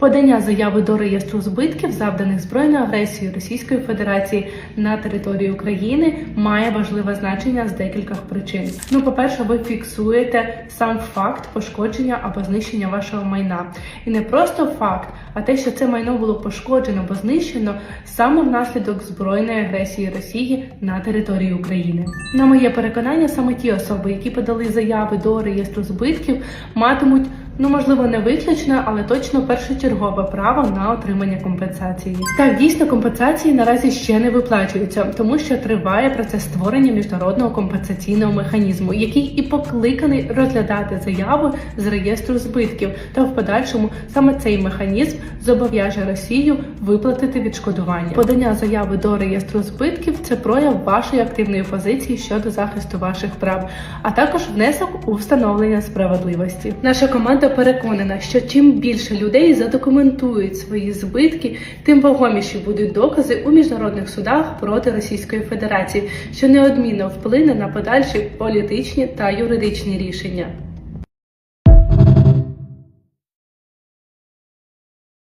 Подання заяви до реєстру збитків, завданих збройною агресією Російської Федерації на території України, має важливе значення з декількох причин. Ну, по-перше, ви фіксуєте сам факт пошкодження або знищення вашого майна, і не просто факт, а те, що це майно було пошкоджено або знищено саме внаслідок збройної агресії Росії на території України. На моє переконання, саме ті особи, які подали заяви до реєстру збитків, матимуть. Ну, можливо, не виключно, але точно першочергове право на отримання компенсації. Так, дійсно, компенсації наразі ще не виплачуються, тому що триває процес створення міжнародного компенсаційного механізму, який і покликаний розглядати заяви з реєстру збитків. Та в подальшому саме цей механізм зобов'яже Росію виплатити відшкодування. Подання заяви до реєстру збитків це прояв вашої активної позиції щодо захисту ваших прав, а також внесок у встановлення справедливості. Наша команда переконана, що чим більше людей задокументують свої збитки, тим вагоміші будуть докази у міжнародних судах проти Російської Федерації, що неодмінно вплине на подальші політичні та юридичні рішення.